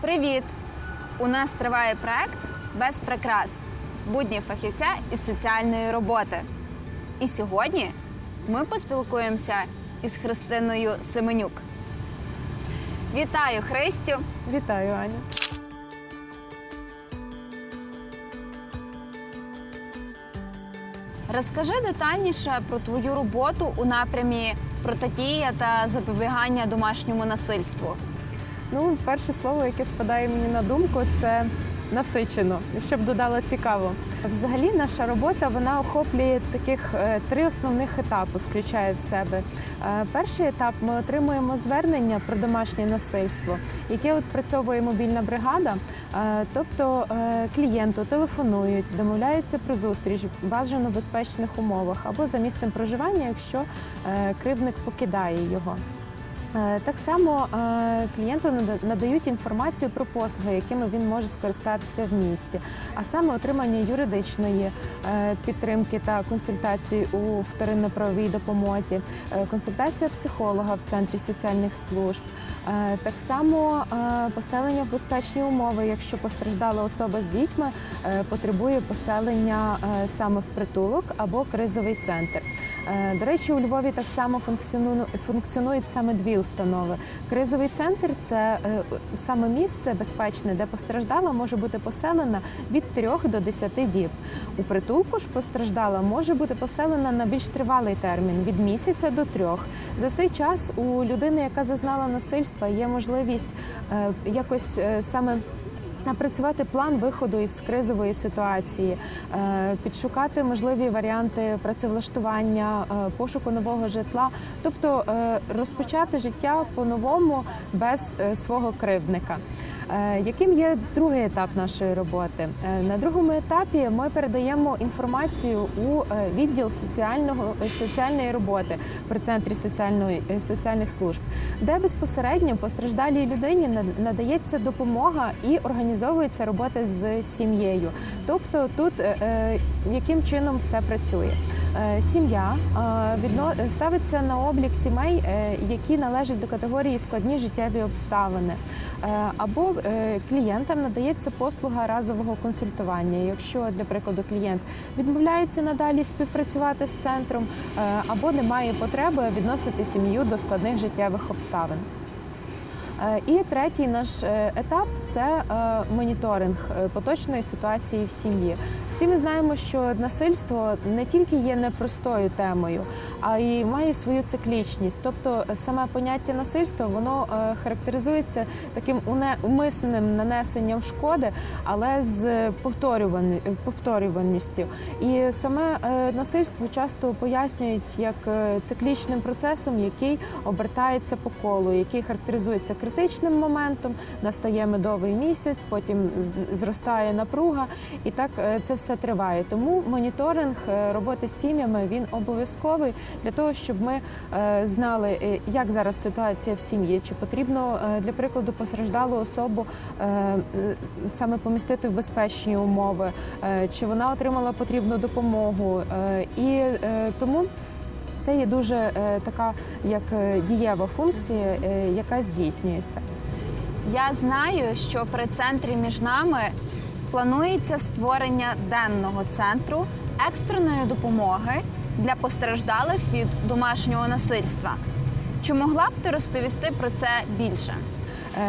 Привіт! У нас триває проект без прикрас будні фахівця із соціальної роботи. І сьогодні ми поспілкуємося із Христиною Семенюк. Вітаю, Христю! Вітаю, Аня. Розкажи детальніше про твою роботу у напрямі протидія та запобігання домашньому насильству. Ну, перше слово, яке спадає мені на думку, це насичено, щоб додало цікаво. Взагалі, наша робота вона охоплює таких е, три основних етапи, включає в себе. Е, Перший етап ми отримуємо звернення про домашнє насильство, яке відпрацьовує мобільна бригада. Е, Тобто клієнту телефонують, домовляються про зустріч в бажано безпечних умовах або за місцем проживання, якщо кривдник покидає його. Е, Так само е, клієнту нада- надають інформацію про послуги, якими він може скористатися в місті, а саме отримання юридичної е, підтримки та консультацій у вторинно-правовій допомозі, консультація психолога в центрі соціальних служб, так само поселення в безпечні умови, якщо постраждала особа з дітьми, потребує поселення саме в притулок або кризовий центр. Е, До речі, у Львові так само функціону- функціонують саме дві установи. Кризовий центр це е, саме місце безпечне, де постраждала може бути поселена від 3 до 10 діб. У притулку ж постраждала може бути поселена на більш тривалий термін від місяця до трьох. За цей час у людини, яка зазнала насильства, є можливість е, якось саме. Напрацювати план виходу із кризової ситуації, е, підшукати можливі варіанти працевлаштування, е, пошуку нового житла, тобто е, розпочати життя по-новому без свого кривдника. Яким є другий етап нашої роботи? На другому етапі ми передаємо інформацію у відділ соціального соціальної роботи при центрі соціальної соціальних служб, де безпосередньо постраждалій людині надається допомога і організовується робота з сім'єю. Тобто, тут е, е, яким чином все працює? Е, Сім'я ставиться на облік сімей, які належать до категорії складні життєві обставини. Або клієнтам надається послуга разового консультування. Якщо, для прикладу, клієнт відмовляється надалі співпрацювати з центром, або не має потреби відносити сім'ю до складних життєвих обставин. Е, І третій наш е, етап це е, моніторинг поточної ситуації в сім'ї. Всі ми знаємо, що насильство не тільки є непростою темою, а й має свою циклічність. Тобто саме поняття насильства воно характеризується таким умисненим нанесенням шкоди, але з повторюваністю. І саме насильство часто пояснюють як циклічним процесом, який обертається по колу, який характеризується критичним моментом, настає медовий місяць, потім зростає напруга, і так е, це все триває. Тому моніторинг е, роботи з сім'ями він обов'язковий для того, щоб ми е, знали, як зараз ситуація в сім'ї, чи потрібно для прикладу постраждалу особу саме помістити в безпечні умови, чи вона отримала потрібну допомогу. І тому це є дуже е, така як е, дієва функція, е, яка здійснюється. Я знаю, що при центрі між нами планується створення денного центру екстреної допомоги для постраждалих від домашнього насильства. Чи могла б ти розповісти про це більше?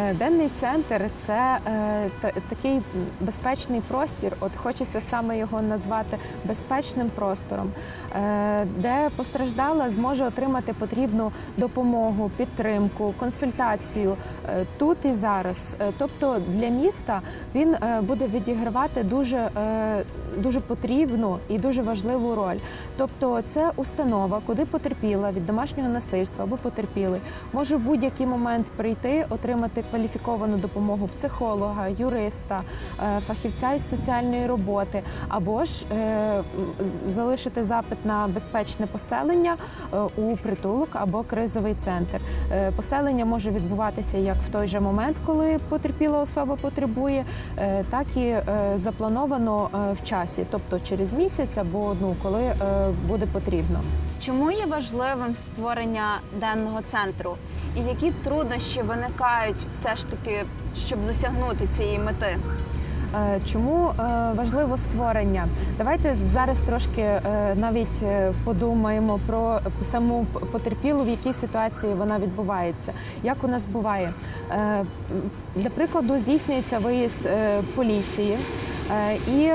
Е, Денний центр це е, та- такий безпечний простір. От хочеться саме його назвати безпечним простором, е, де постраждала зможе отримати потрібну допомогу, підтримку, консультацію е, тут і зараз. Е, Тобто для міста він е, буде відігравати дуже, е, дуже потрібну і дуже важливу роль. Тобто, це установа, куди потерпіла від домашнього насильства або потерпілий, може в будь-який момент прийти, отримати кваліфіковану допомогу психолога, юриста, е, фахівця із соціальної роботи, або ж е, залишити запит на безпечне поселення е, у притулок або кризовий центр. Поселення може відбуватися як в той же момент, коли потерпіла особа потребує, так і заплановано в часі, тобто через місяць або ну, коли буде потрібно. Чому є важливим створення денного центру? І які труднощі виникають все ж таки, щоб досягнути цієї мети? Е, Чому е, важливо створення? Давайте зараз трошки е, навіть подумаємо про саму потерпілу, в якій ситуації вона відбувається. Як у нас буває? Для прикладу, здійснюється виїзд поліції і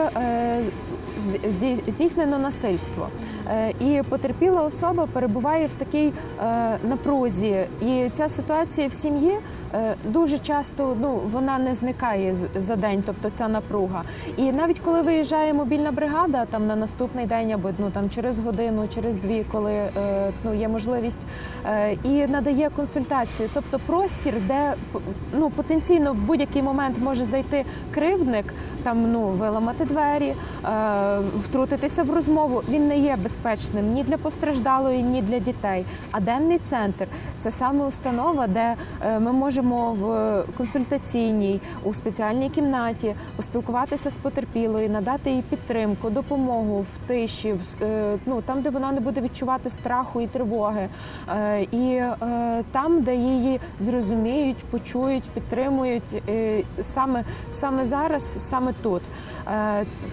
здійснено насильство. Е, І потерпіла особа перебуває в такій е, напрузі, і ця ситуація в сім'ї е, дуже часто ну вона не зникає за день, тобто ця напруга. І навіть коли виїжджає мобільна бригада, там на наступний день або ну там через годину, через дві, коли ну є можливість, і надає консультацію, тобто простір, де ну потенційно в будь-який момент може зайти кривдник, там ну виламати двері, втрутитися в розмову. Він не є безпечним ні для постраждалої, ні для дітей. А денний центр це саме установа, де е, ми можемо в консультаційній у спеціальній кімнаті поспілкуватися з потерпілою, надати їй підтримку, допомогу в тиші, е, ну там, де вона не буде відчувати страху і тривоги, Е, і там, де її зрозуміють, почують, підтримують саме саме зараз, саме тут.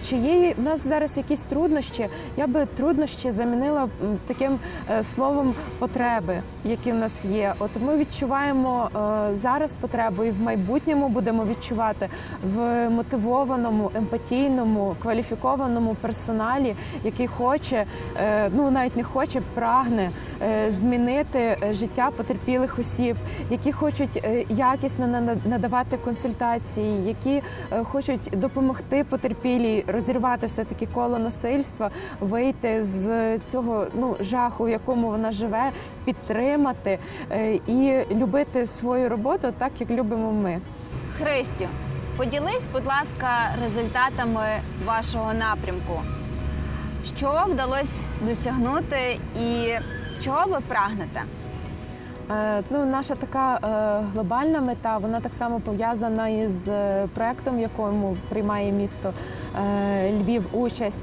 Чи є в нас зараз якісь труднощі? Я би труднощі замінила таким е, словом потреби, які в нас є. От ми відчуваємо е, зараз потребу, і в майбутньому будемо відчувати в мотивованому, емпатійному, кваліфікованому персоналі, який хоче, е, ну навіть не хоче, прагне змінити е, життя потерпілих осіб, які хочуть е, якісно надавати консультації, які е, хочуть допомогти потерпілій розірвати все таки коло насильства, вийти з цього ну жаху, в якому вона живе, підтримати е, і любити свою роботу так, як любимо ми. Христю, поділись, будь ласка, результатами вашого напрямку. Що вдалося досягнути і чого ви прагнете? Е, Ну, наша така е, глобальна мета, вона так само пов'язана із е, проектом, в якому приймає місто Львів участь.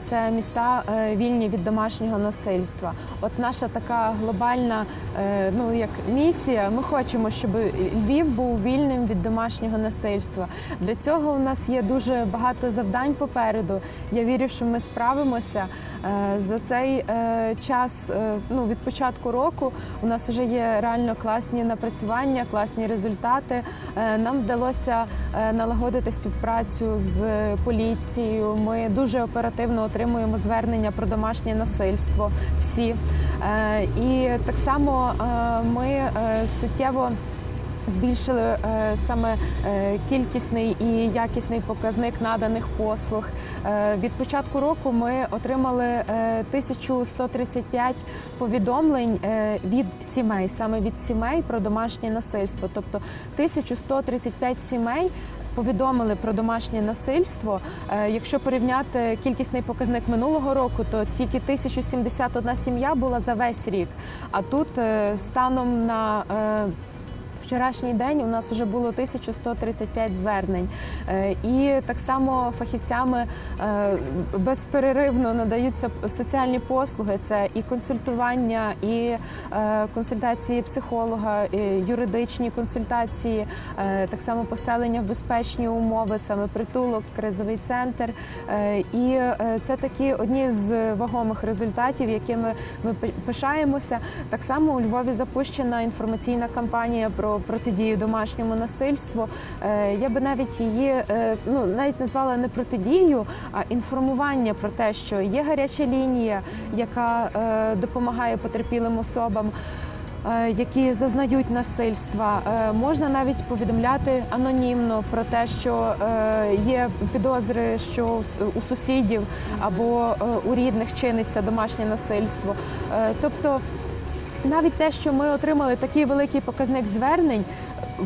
Це міста вільні від домашнього насильства. От наша така глобальна ну як місія. Ми хочемо, щоб Львів був вільним від домашнього насильства. Для цього у нас є дуже багато завдань попереду. Я вірю, що ми справимося Е, за цей е, час. е, Ну від початку року у нас вже є реально класні напрацювання, класні результати. Е, Нам вдалося е, налагодити співпрацю з поліцією. Ми дуже оперативно отримуємо звернення про домашнє насильство. Всі Е, і так само е, ми е, суттєво. Збільшили е, саме кількісний і якісний показник наданих послуг. Від початку року ми отримали е, 1135 повідомлень від сімей, саме від сімей про домашнє насильство. Тобто 1135 сімей. Повідомили про домашнє насильство. Е, Якщо порівняти кількісний показник минулого року, то тільки 1071 сім'я була за весь рік. А тут е, станом на е, вчорашній день у нас вже було 1135 звернень, Е, і так само фахівцями е, безперервно надаються соціальні послуги. Це і консультування, і е, консультації психолога, і юридичні консультації, так само поселення в безпечні умови, саме притулок, кризовий центр. І це такі одні з вагомих результатів, якими ми пи- пишаємося. Так само у Львові запущена інформаційна кампанія про протидію домашньому насильству. Е, Я би навіть її е, ну навіть назвала не протидію, а інформування про те, що є гаряча лінія, яка е, допомагає потерпілим особам. Які зазнають насильства, можна навіть повідомляти анонімно про те, що є підозри, що у сусідів або у рідних чиниться домашнє насильство. Тобто навіть те, що ми отримали такий великий показник звернень,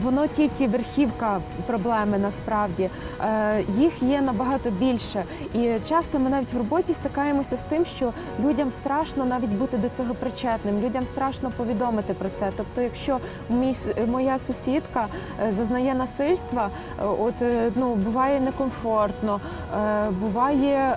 воно тільки верхівка проблеми насправді. Е, Їх є набагато більше. І часто ми навіть в роботі стикаємося з тим, що людям страшно навіть бути до цього причетним, людям страшно повідомити про це. Тобто, якщо мій, моя сусідка е, зазнає насильства, е, от ну буває некомфортно, буває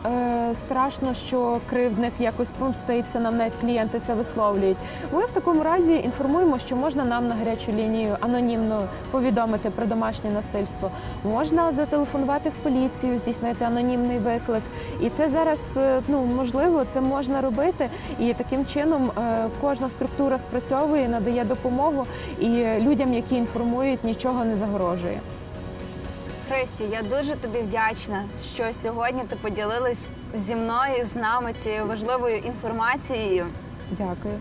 страшно, що кривдник якось помститься нам, навіть клієнти це висловлюють. Ми в такому разі інформуємо, що можна нам на гарячу лінію анонімно повідомити про домашнє насильство. Можна зателефонувати в поліцію, здійснити анонімний виклик. І це зараз е, ну можливо, це можна робити. І таким чином е, кожна структура спрацьовує, надає допомогу, і людям, які інформують, нічого не загрожує. Христі, я дуже тобі вдячна, що сьогодні ти поділилась зі мною з нами цією важливою інформацією. Дякую.